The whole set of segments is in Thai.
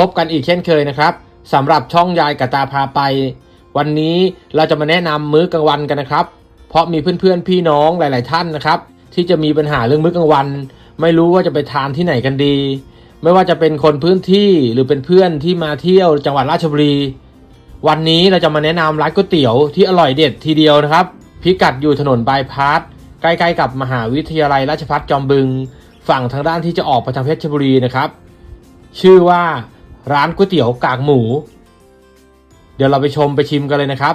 พบกันอีกเช่นเคยนะครับสำหรับช่องยายกะตาพาไป วันนี้เราจะมาแนะนำมื้อกลางวันกันนะครับ เพราะมีเพื่อนๆพี่น้องหลาย ๆ ท่านนะครับ ที่จะมีปัญหาเรื่องมื้อกลางวัน ไม่รู้ว่าจะไปทานที่ไหนกันดี ไม่ว่าจะเป็นคนพื้นที่หรือเป็นเพื่อนที่มาเที่ยวจังหวัดราชบุรี วันนี้เราจะมาแนะนำร้านก๋วยเตี๋ยวที่อร่อยเด็ดทีเดียวนะครับ พิกัดอยู่ถนนบายพาสใกล้ๆกับมหาวิทยาลัยราชภัฏจอมบึง ฝั่งทางด้านที่จะออกไปทางเพชรบุรีนะครับ ชื่อว่า ร้านก๋วยเตี๋ยวกากหมู เดี๋ยวเราไปชมไปชิมกันเลยนะครับ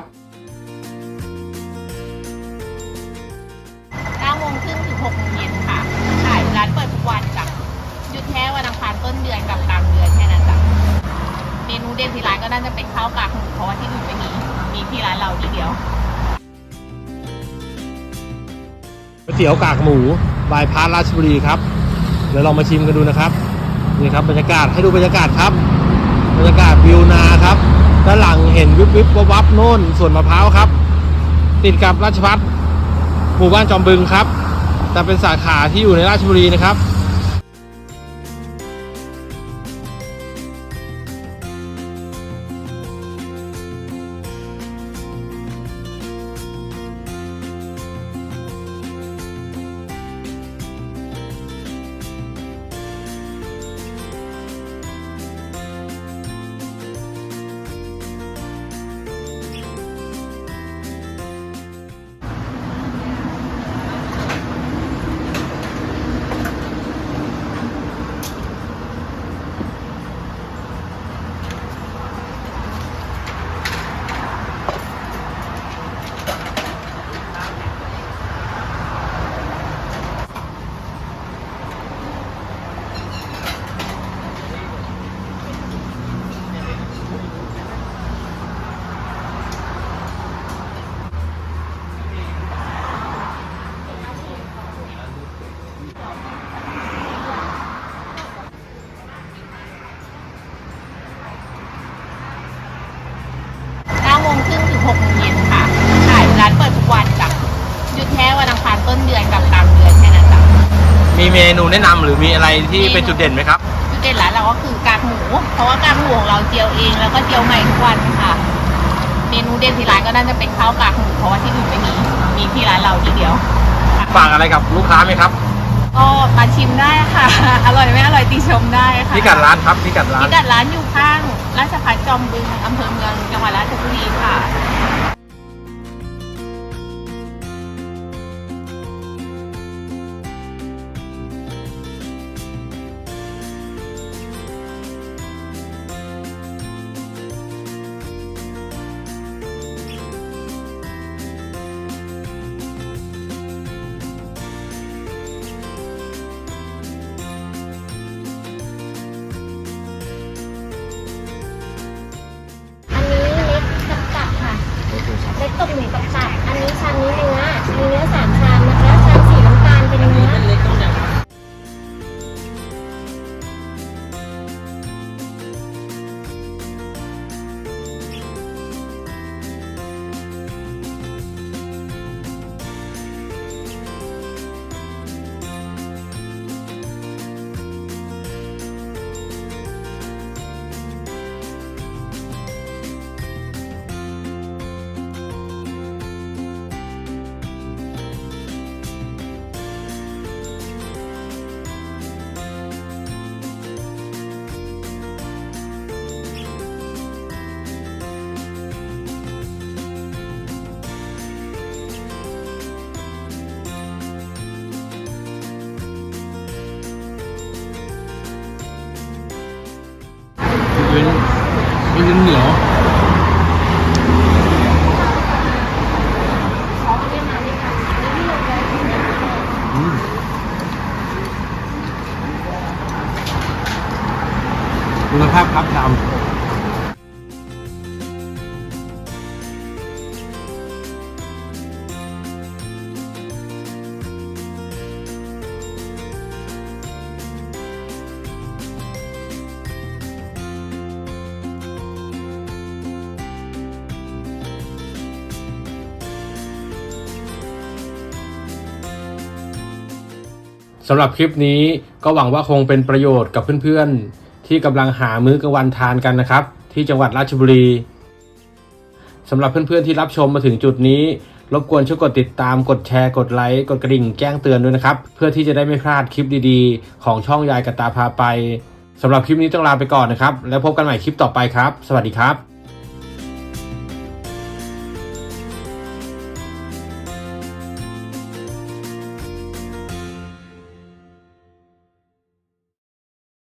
9โมงครึ่งถึง6โมงเย็นค่ะ ขายร้านเปิดทุกวันจ้ะหยุดแค่วันอังคารต้นเดือนกับกลางเดือนแค่นั้นจ้ะเมนูเด่นที่ร้านก็น่าจะเป็นข้าวกากหมูเพราะว่าที่อื่นไม่มี มีที่ร้านเราที่เดียวก๋วยเตี๋ยวกากหมูบายพาสราชบุรีครับ เดี๋ยวเรามาชิมกันดูนะครับ นี่ครับบรรยากาศให้ดูบรรยากาศครับ บรรยากาศวิวนาครับด้านหลังเห็นวิบวิบวับวับโน่นสวนมะพร้าวครับ ติดกับราชพัฒหมู่บ้านจอมบึงครับ แต่เป็นสาขาที่อยู่ในราชบุรีนะครับ ดือนกับกลางเดือนแค่นั้นจ้ะมีเมนูแนะนำหรือมีอะไรที่เป็นจุดเด่นไหมครับ จุดเด่นร้านเราก็คือกากหมู เพราะว่ากากหมูของเราเจียวเองแล้วก็เจียวใหม่ทุกวันค่ะ เมนูเด่นที่ร้านก็น่าจะเป็นข้าวกากหมูเพราะว่าที่อื่นไม่มี มีที่ร้านเราที่เดียวค่ะ ฝากอะไรกับลูกค้าไหมครับก็มาชิมได้ค่ะ อร่อยไม่อร่อยติชมได้ค่ะพิกัดร้านครับพิกัดร้าน พิกัดร้านอยู่ข้างราชพัฒจอมบึงอำเภอเมืองจังหวัดราชบุรีค่ะ หมูกับตับอันนี้ชามนี้เนื้อมีเนื้อสาม มันยังเหนียวคุณภาพครับดำ สำหรับคลิปนี้ก็หวังว่าคงเป็นประโยชน์กับเพื่อนๆ ที่กำลังหามื้อกลางวันทานกันนะครับ ที่จังหวัดราชบุรีสำหรับเพื่อนๆที่รับชมมาถึงจุดนี้ รบกวนช่วยกดติดตามกดแชร์กดไลค์กดกระดิ่งแจ้งเตือนด้วยนะครับ เพื่อที่จะได้ไม่พลาดคลิปดีๆ ของช่องยายกระตาพาไปสำหรับคลิปนี้ต้องลาไปก่อนนะครับ แล้วพบกันใหม่คลิปต่อไปครับ สวัสดีครับ